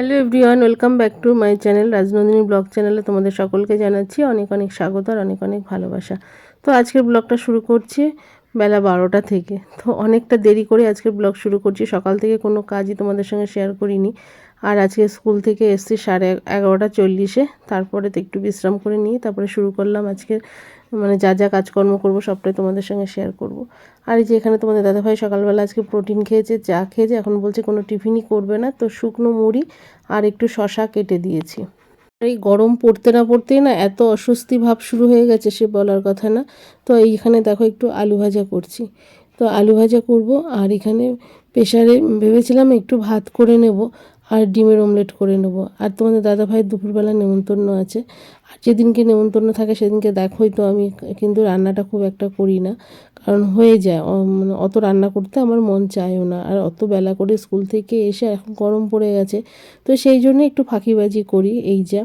Hello everyone welcome back to my channel Rajnandini blog চ্যানেলে তোমাদের সকলকে জানাচ্ছি অনেক অনেক স্বাগত আর অনেক অনেক ভালোবাসা। তো আজকের ব্লগটা শুরু করছি বেলা বারোটা থেকে। তো অনেকটা দেরি করে আজকের ব্লগ শুরু করছি, সকাল থেকে কোনো কাজই তোমাদের সঙ্গে শেয়ার করিনি। আর আজকে স্কুল থেকে এসছি সাড়ে এগারোটা চল্লিশে। তারপরে তো একটু বিশ্রাম করে নিয়ে তারপরে শুরু করলাম আজকে। মানে যা যা কাজকর্ম করব সবটাই তোমাদের সঙ্গে শেয়ার করব। আর এই যে এখানে তোমাদের দাদাভাই সকালবেলা আজকে প্রোটিন খেয়েছে, চা খেয়েছে, এখন বলছে কোনো টিফিনই করবে না। তো শুকনো মুড়ি আর একটু শশা কেটে দিয়েছি। এই গরম পড়তে না পড়তেই না এত অস্বস্তি ভাব শুরু হয়ে গেছে সে বলার কথা না। তো এইখানে দেখো একটু আলু ভাজা করছি। তো আলু ভাজা করব আর এখানে প্রেশারে ভেবেছিলাম একটু ভাত করে নেব। আর ডিমের অমলেট করে নেব। আর তোমাদের দাদাভাই দুপুরবেলা নেমন্তন্ন আছে। আর যেদিনকে নেমন্তন্ন থাকে, সেদিনকে দেখোই তো আমি কিন্তু রান্নাটা খুব একটা করি না। কারণ হয়ে যায় মানে অত রান্না করতে আমার মন চায়ও না। আর অত বেলা করে স্কুল থেকে এসে এখন গরম পড়ে গেছে। তো সেই জন্য একটু ফাঁকিবাজি করি, এই যা।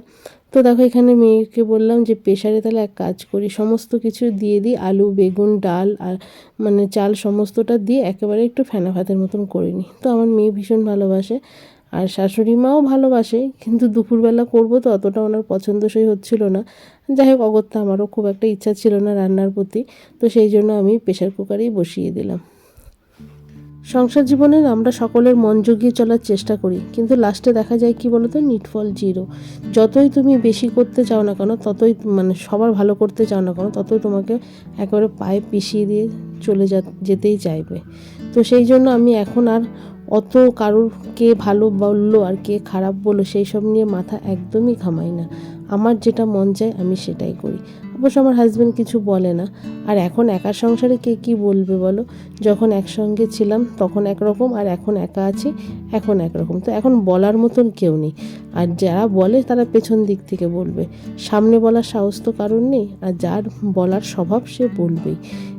তো দেখো, এখানে মেয়েকে বললাম যে প্রেশারে তাহলে এক কাজ করি। সমস্ত কিছু দিয়ে দিই, আলু, বেগুন, ডাল আর মানে চাল সমস্তটা দিয়ে একেবারে একটু ফেনা ভাতের মতন করে নিই। তো আমার মেয়ে ভীষণ ভালোবাসে। আর শাশুড়ি মাও ভালোবাসে, কিন্তু দুপুরবেলা করব তো অতটা ওনার পছন্দসই হচ্ছিল না। যাই হোক, অগত্যা আমারও খুব একটা ইচ্ছা ছিল না রান্নার প্রতি, তো সেই জন্য আমি প্রেশার কুকারেই বসিয়ে দিলাম। সংসার জীবনে আমরা সকলের মন জুগিয়ে চলার চেষ্টা করি, কিন্তু লাস্টে দেখা যায় কি বলতো? নিটফল জিরো যতই তুমি বেশি করতে চাও না কেন, ততই মানে সবার ভালো করতে চাও না কেন, ততই তোমাকে একেবারে পায়ে পিষিয়ে দিয়ে চলে যেতেই চাইবে। তো সেই জন্য আমি এখন আর অত কারোর কে ভালো বলল আর কে খারাপ বলল, সেই সব নিয়ে মাথা একদমই ঘামাই না। আমার যেটা মন চায় আমি সেটাই করি। অবশ্য আমার হাজব্যান্ড কিছু বলে না। আর এখন একা সংসারে কে কি বলবে বলো? যখন একসঙ্গে ছিলাম তখন একরকম, আর এখন একা আছি, এখন একরকম। তো এখন বলার মতন কেউ নেই। আর যারা বলে তারা পেছন দিক থেকে বলবে। সামনে বলার সাহস তো কারণ নেই, আর যার বলার স্বভাব সে বলবেই।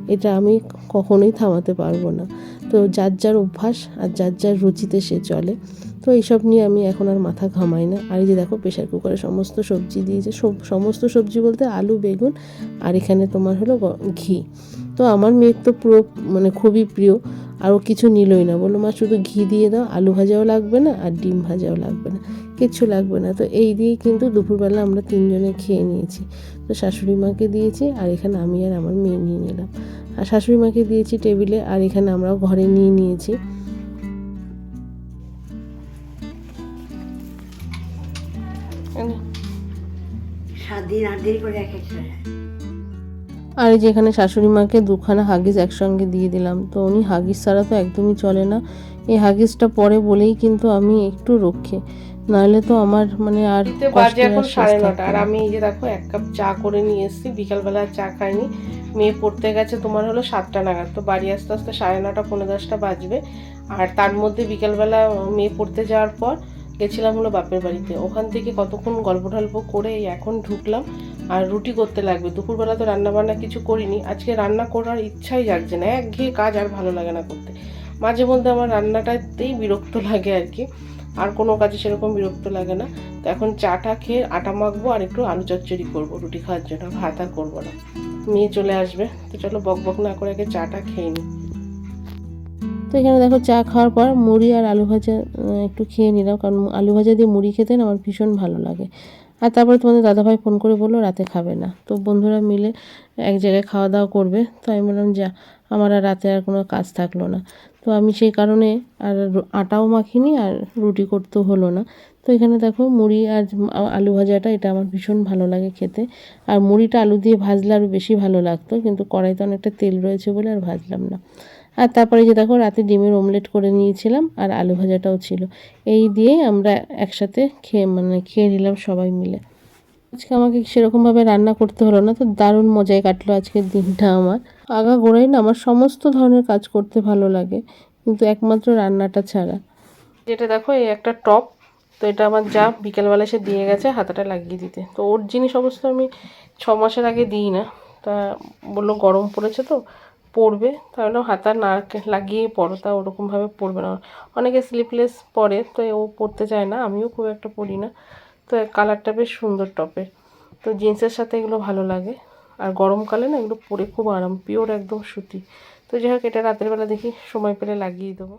এটা আমি কখনোই থামাতে পারব না। তো যার যার অভ্যাস আর যার যার রুচিতে সে চলে। তো এইসব নিয়ে আমি এখন আর মাথা ঘামাই না। আর এই যে দেখো প্রেশার কুকারে সমস্ত সবজি দিয়েছে। সমস্ত সবজি বলতে আলু, বেগুন আর এখানে তোমার হলো ঘি। তো আমার মেয়ের তো পুরো মানে খুবই প্রিয়। আরও কিছু নিলই না। বলল, মা, শুধু ঘি দিয়ে দাও। আলু ভাজাও লাগবে না আর ডিম ভাজাও লাগবে না। কিচ্ছু লাগবে না। তো এই দিয়েই কিন্তু দুপুরবেলা আমরা তিনজনে খেয়ে নিয়েছি। তো শাশুড়ি মাকে দিয়েছি আর এখানে আমি আর আমার মেয়ে নিয়ে নিলাম। আর শাশুড়ি মাকে দিয়েছি টেবিলে আর এখানে আমরাও ঘরে নিয়ে নিয়েছি। আর এই যেখানে শাশুড়ি মাকে দুখানা হাগিস একসঙ্গে দিয়ে দিলাম। তো উনি হাগিস ছাড়া তো একদমই চলে না। এই হাগিসটা পরে বলেই কিন্তু আমি একটু রক্ষে। নাহলে তো আমার মানে আর বাজে এখন সাড়ে নটা। আর আমি এই যে দেখো এক কাপ চা করে নিয়ে এসেছি বিকালবেলা চা খাইনি। মেয়ে পড়তে গেছে তোমার হলো সাতটা নাগাদ। তো বাড়ি আসতে আসতে সাড়ে নটা পনেরো দশটা বাজবে। আর তার মধ্যে বিকালবেলা মেয়ে পড়তে যাওয়ার পর গেছিলাম হলো বাপের বাড়িতে। ওখান থেকে কতক্ষণ গল্প টল্প করে এখন ঢুকলাম। আর রুটি করতে লাগবে। দুপুরবেলা তো রান্না বান্না কিছু করিনি। আজকে রান্না করার ইচ্ছাই যাচ্ছে না। একঘেয়ে কাজ আর ভালো লাগে না করতে। মাঝে মধ্যে আমার রান্নাটাতেই বিরক্ত লাগে আর কি। আর কোনো কাজে সেরকম বিরক্ত লাগে না। তো এখন চাটা খেয়ে আটা মাখবো আর একটু আলু চচ্চড়ি করব। রুটি খাওয়ার জন্য ভাত আর করব না। মেয়ে চলে আসবে। তো চলো বক বক না করে আগে চাটা খেয়ে নিই। তো এখানে দেখো চা খাওয়ার পর মুড়ি আর আলু ভাজা একটু খেয়ে নিলাম। কারণ আলু ভাজা দিয়ে মুড়ি খেতে না আমার ভীষণ ভালো লাগে। আর তারপরে তোমাদের দাদাভাই ফোন করে বলল, রাতে খাবে না। তো বন্ধুরা মিলে এক জায়গায় খাওয়া দাওয়া করবে। তো আমি বললাম, যা। আমার আর রাতে আর কোনো কাজ থাকল না। তো আমি সেই কারণে আর আটাও মাখিনি আর রুটি করতেও হলো না। তো এখানে দেখো মুড়ি আর আলু ভাজাটা, এটা আমার ভীষণ ভালো লাগে খেতে। আর মুড়িটা আলু দিয়ে ভাজলে আরও বেশি ভালো লাগতো, কিন্তু কড়াইতে অনেকটা তেল রয়েছে বলে আর ভাজলাম না। আর তারপরে যে দেখো রাতে ডিমের অমলেট করে নিয়েছিলাম আর আলু ভাজাটাও ছিল। এই দিয়েই আমরা একসাথে খেয়ে মানে খেয়ে নিলাম সবাই মিলে। আজকে আমাকে সেরকমভাবে রান্না করতে হলো না, তো দারুণ মজায় কাটলো আজকের দিনটা আমার। আগা গোড়াই না আমার সমস্ত ধরনের কাজ করতে ভালো লাগে, কিন্তু একমাত্র রান্নাটা ছাড়া। যেটা দেখো, এই একটা টপ, তো এটা আমার যা বিকেলবেলা সে দিয়ে গেছে হাতাটা লাগিয়ে দিতে। তো ওর জিনিস অবশ্য আমি ছ মাসের আগে দিই না, তা বলল গরম পড়েছে তো পরবে তাহলে হাতা না লাগিয়ে পরো তা ওরকমভাবে পরবে না। অনেকে স্লিপলেস পরে, তো ও পরতে চায় না, আমিও খুব একটা পরি না। তো কালারটা বেশ সুন্দর টপের তো জিন্সের সাথে এগুলো ভালো লাগে। আর গরমকালে না এগুলো পরে খুব আরাম, পিওর একদম সুতি। তো যাই হোক, এটা রাতের বেলা দেখি, সময় পেলে লাগিয়ে দেবো।